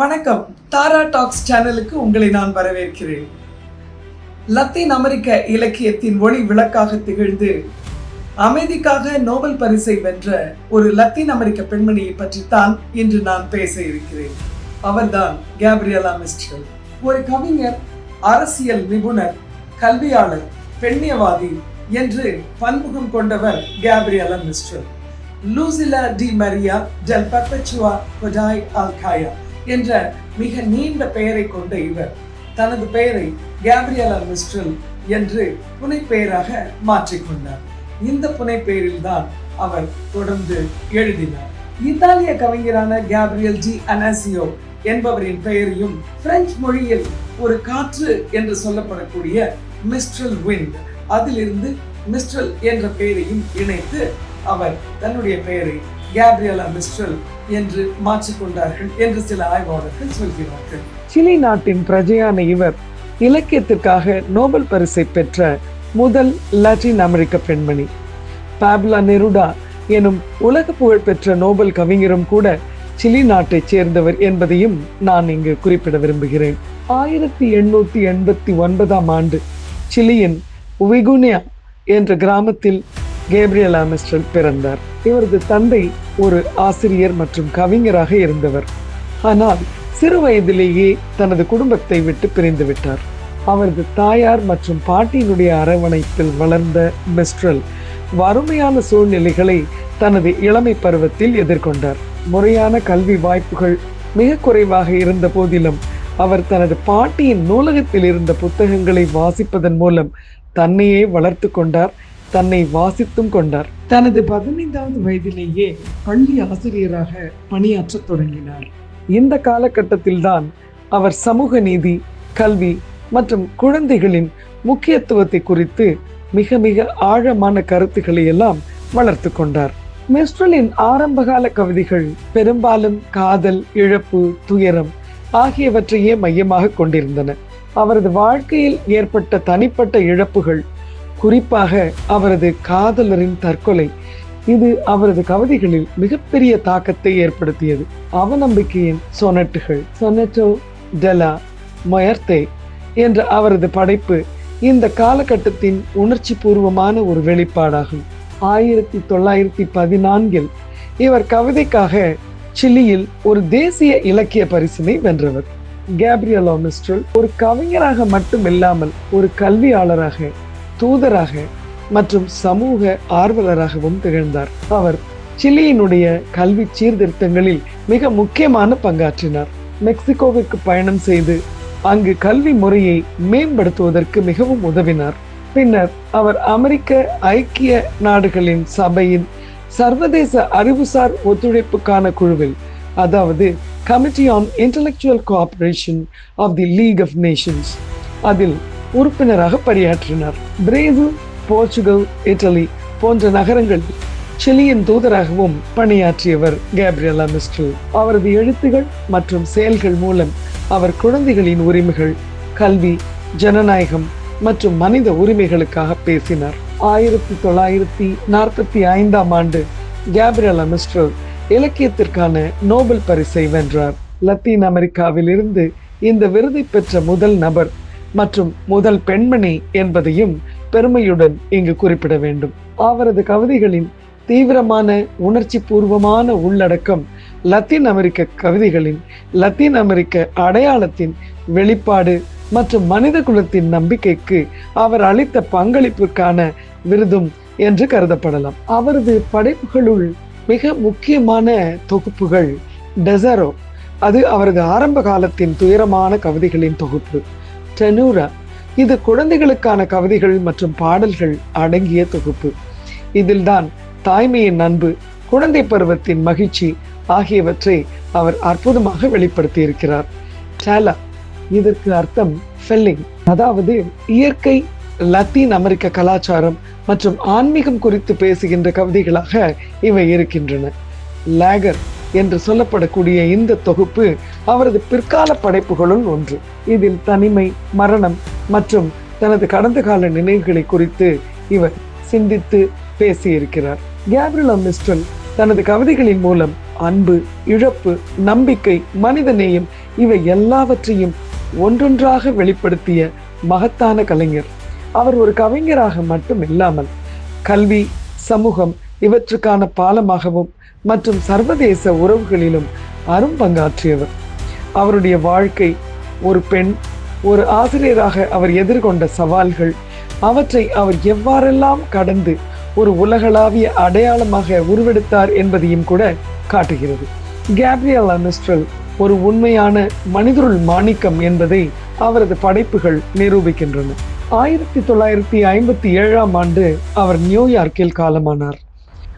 வணக்கம். தாரா டாக்ஸ் சேனலுக்கு உங்களை நான் வரவேற்கிறேன். லத்தீன் அமெரிக்க இலக்கியத்தின் ஒளி விளக்காக திகழ்ந்து அமைதிக்காக நோபல் பரிசை வென்ற ஒரு லத்தீன் அமெரிக்க பெண்மணியை பற்றித்தான் இன்று நான் பேச இருக்கிறேன். அவர்தான் கேப்ரியலா மிஸ்டர் ஒரு கவிஞர் அரசியல் நிபுணர் கல்வியாளர் பெண்ணியவாதி என்று பன்முகம் கொண்டவர் Gabriela Mistral Lucila de Maria del Perpetuo Godoy Alcayaga. என்ற மிக நீண்ட பெயரை கொண்ட இவர். தனது பெயரை கேப்ரியலா மிஸ்ட்ரல் என்று புனைப்பெயராக மாற்றிக்கொண்டார் இந்த புனைப்பெயரில் தான் அவர் தொடர்ந்து எழுதினார். இத்தாலிய கவிஞரான கேப்ரியல் ஜி அனாசியோ என்பவரின் பெயரையும் பிரெஞ்சு மொழியில் ஒரு காற்று என்று சொல்லப்படக்கூடிய மிஸ்ட்ரல் விண்ட் அதிலிருந்து மிஸ்ட்ரல் என்ற பெயரையும் இணைத்து அவர் தன்னுடைய பெயரை கேப்ரியலா மிஸ்ட்ரல் என்று மாற்றிக்கொண்டார்கள் என்று சில ஆய்வாளர்கள் சொல்கிறார்கள். சிலி நாட்டின் பிரஜையான இவர் இலக்கியத்திற்காக நோபல் பரிசை பெற்ற முதல் லட்டின் அமெரிக்க பெண்மணி. பாப்லா நெருடா எனும் உலக புகழ் பெற்ற நோபல் கவிஞரும் கூட சிலி நாட்டைச் சேர்ந்தவர் என்பதையும் நான் இங்கு குறிப்பிட விரும்புகிறேன். ஆயிரத்தி எண்ணூத்தி எண்பத்தி ஒன்பதாம் ஆண்டு சிலியின் விகுனியா என்ற கிராமத்தில் கேப்ரியல் ஆமிஸ்டல் பிறந்தார். இவரது தந்தை ஒரு ஆசிரியர் மற்றும் கவிஞராக இருந்தவர். ஆனால் சிறு வயதிலேயே தனது குடும்பத்தை விட்டு பிரிந்து விட்டார். அவரது தாயார் மற்றும் பாட்டியினுடைய அரவணைப்பில் வளர்ந்த மிஸ்ட்ரல் வறுமையான சூழ்நிலைகளை தனது இளமை பருவத்தில் எதிர்கொண்டார். முறையான கல்வி வாய்ப்புகள் மிக குறைவாக இருந்த போதிலும் அவர் தனது பாட்டியின் நூலகத்தில் இருந்த புத்தகங்களை வாசிப்பதன் மூலம் தன்னையே வளர்த்து கொண்டார். தன்னை வாசித்தும் கொண்டார். தனது பதினைந்தாவது வயதிலேயே பள்ளி ஆசிரியராக பணியாற்றத் தொடங்கினார். இந்த காலகட்டத்தில் தான் அவர் சமூக நீதி கல்வி மற்றும் குழந்தைகளின் முக்கியத்துவத்தை குறித்து மிக மிக ஆழமான கருத்துக்களை எல்லாம் வளர்த்து கொண்டார். மிஸ்ட்ரலின் ஆரம்பகால கவிதைகள் பெரும்பாலும் காதல் இழப்பு துயரம் ஆகியவற்றையே மையமாக கொண்டிருந்தன. அவரது வாழ்க்கையில் ஏற்பட்ட தனிப்பட்ட இழப்புகள் குறிப்பாக அவரது காதலரின் தற்கொலை. இது அவரது கவிதைகளில் மிகப்பெரிய தாக்கத்தை ஏற்படுத்தியது. அவநம்பிக்கையின் சொனட்டுகள். சொனட்டோ டெலா மொயர்த்தே என்ற அவரது படைப்பு இந்த காலகட்டத்தின் உணர்ச்சி பூர்வமான ஒரு வெளிப்பாடாகும். ஆயிரத்தி தொள்ளாயிரத்தி பதினான்கில் இவர் கவிதைக்காக சிலியில் ஒரு தேசிய இலக்கிய பரிசினை வென்றவர். கேப்ரியலோ மிஸ்ட்ரல் ஒரு கவிஞராக மட்டும் இல்லாமல் ஒரு கல்வியாளராக தூதராக மற்றும் சமூக ஆர்வலராகவும் திகழ்ந்தார். அவர் சிலியினுடைய கல்வி சீர்திருத்தங்களில் மிக முக்கியமான பங்காற்றினார். மெக்சிகோவிற்கு பயணம் செய்து அங்கு கல்வி முறையை மேம்படுத்துவதற்கு மிகவும் உதவினார். பின்னர் அவர் அமெரிக்க ஐக்கிய நாடுகளின் சபையின் சர்வதேச அறிவுசார் ஒத்துழைப்புக்கான குழுவில் அதாவது Committee on Intellectual Cooperation of the League of Nations அதில் உறுப்பினராக பணியாற்றினார். பிரேசில் போர்ச்சுகல் இட்டலி போன்ற நகரங்களில் சிலியின் தூதராகவும் பணியாற்றியவர் கேப்ரியலா மிஸ்டல் அவரது எழுத்துகள் மற்றும் செயல்கள் மூலம் அவர் குழந்தைகளின் உரிமைகள் கல்வி ஜனநாயகம் மற்றும் மனித உரிமைகளுக்காக பேசினார். ஆயிரத்தி தொள்ளாயிரத்தி நாற்பத்தி ஐந்தாம் ஆண்டு கேப்ரியலா மிஸ்டல் இலக்கியத்திற்கான நோபல் பரிசை வென்றார். லத்தீன் அமெரிக்காவில் இருந்து இந்த விருதை பெற்ற முதல் நபர் மற்றும் முதல் பெண்மணி என்பதையும் பெருமையுடன் இங்கு குறிப்பிட வேண்டும். அவரது கவிதைகளின் தீவிரமான உணர்ச்சி பூர்வமான உள்ளடக்கம் லத்தீன் அமெரிக்க கவிதைகளின் லத்தீன் அமெரிக்க அடையாளத்தின் வெளிப்பாடு மற்றும் மனித குலத்தின் நம்பிக்கைக்கு அவர் அளித்த பங்களிப்புக்கான விருதும் என்று கருதப்படலாம். அவரது படைப்புகளுள் மிக முக்கியமான தொகுப்புகள் டெசரோ. அது அவரது ஆரம்ப காலத்தின் துயரமான கவிதைகளின் தொகுப்பு. டெனூரா. இது குழந்தைகளுக்கான கவிதைகள் மற்றும் பாடல்கள் அடங்கிய தொகுப்பு. இதில்தான் தாய்மையின் அன்பு குழந்தை பருவத்தின் மகிழ்ச்சி ஆகியவற்றை அவர் அற்புதமாக வெளிப்படுத்தி இருக்கிறார் டேலா இதற்கு அர்த்தம் ஃபெல்லிங் அதாவது இயற்கை லத்தீன் அமெரிக்க கலாச்சாரம் மற்றும் ஆன்மீகம் குறித்து பேசுகின்ற கவிதைகளாக இவை இருக்கின்றன. லேகர் என்று சொல்லப்படக்கூடிய இந்த தொகுப்பு அவரது பிற்கால படைப்புகளுள் ஒன்று. இதில் தனிமை மரணம் மற்றும் தனது கடந்த கால நினைவுகளை குறித்து இவர் சிந்தித்து பேசியிருக்கிறார். கேப்ரிலா மிஸ்டல் தனது கவிதைகளின் மூலம் அன்பு இழப்பு நம்பிக்கை மனிதநேயம் இவை எல்லாவற்றையும் ஒன்றொன்றாக வெளிப்படுத்திய மகத்தான கலைஞர். அவர் ஒரு கவிஞராக மட்டும் இல்லாமல் கல்வி சமூகம் இவற்றுக்கான பாலமாகவும் மற்றும் சர்வதேச உறவுகளிலும் அரும்பங்காற்றியவர் அவருடைய வாழ்க்கை ஒரு பெண் ஒரு ஆசிரியராக அவர் எதிர்கொண்ட சவால்கள் அவற்றை அவர் எவ்வாறெல்லாம் கடந்து ஒரு உலகளாவிய அடையாளமாக உருவெடுத்தார் என்பதையும் கூட காட்டுகிறது. கேப்ரியல் மிஸ்ட்ரல் ஒரு உண்மையான மனிதருள் மாணிக்கம் என்பதை அவரது படைப்புகள் நிரூபிக்கின்றன. ஆயிரத்தி தொள்ளாயிரத்தி ஐம்பத்தி ஏழாம் ஆண்டு அவர் நியூயார்க்கில் காலமானார்.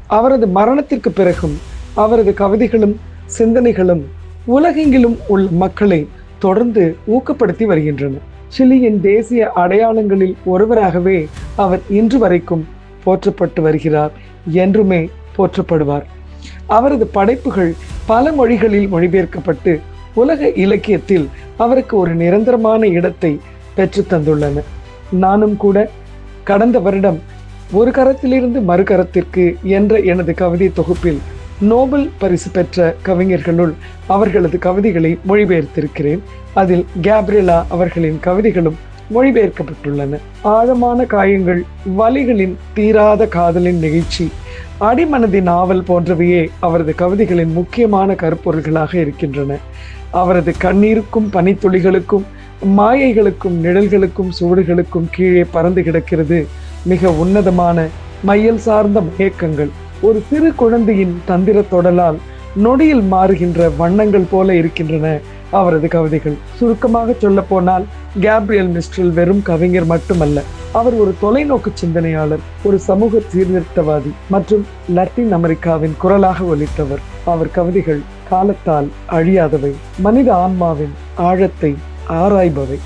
அவரது மரணத்திற்கு பிறகும் அவரது கவிதைகளும் சிந்தனைகளும் உலகெங்கிலும் உள்ள மக்களை தொடர்ந்து ஊக்கப்படுத்தி வருகின்றன. சிலியின் தேசிய அடையாளங்களில் ஒருவராகவே அவர் இன்று வரைக்கும் போற்றப்பட்டு வருகிறார் என்றுமே போற்றப்படுவார். அவரது படைப்புகள் பல மொழிகளில் மொழிபெயர்க்கப்பட்டு உலக இலக்கியத்தில் அவருக்கு ஒரு நிரந்தரமான இடத்தை பெற்று தந்துள்ளன. நானும் கூட கடந்த வருடம் ஒரு கரத்திலிருந்து மறுகரத்திற்கு என்ற எனது கவிதை தொகுப்பில் நோபல் பரிசு பெற்ற கவிஞர்களுள் அவர்களது கவிதைகளை மொழிபெயர்த்திருக்கிறேன். அதில் கேப்ரியலா அவர்களின் கவிதைகளும் மொழிபெயர்க்கப்பட்டுள்ளன. ஆழமான காயங்கள் வலிகளின் தீராத காதலின் நிகழ்ச்சி அடிமனதின் நாவல் போன்றவையே அவரது கவிதைகளின் முக்கியமான கருப்பொருள்களாக இருக்கின்றன. அவரது கண்ணீருக்கும் பனித்துளிகளுக்கும் மாயைகளுக்கும் நிழல்களுக்கும் சுவடுகளுக்கும் கீழே பறந்து கிடக்கிறது மிக உன்னதமான மையல் சார்ந்த மயக்கங்கள் ஒரு சிறு குழந்தையின் தந்திர தொடலால் நொடியில் மாறுகின்ற வண்ணங்கள் போல இருக்கின்றன அவரது கவிதைகள். சுருக்கமாக சொல்ல போனால் கேப்ரியல் மிஸ்ட்ரல் வெறும் கவிஞர் மட்டுமல்ல அவர் ஒரு தொலைநோக்கு சிந்தனையாளர் ஒரு சமூக சீர்திருத்தவாதி மற்றும் லத்தீன் அமெரிக்காவின் குரலாக ஒலித்தவர். அவர் கவிதைகள் காலத்தால் அழியாதவை மனித ஆன்மாவின் ஆழத்தை ஆராய்பவை.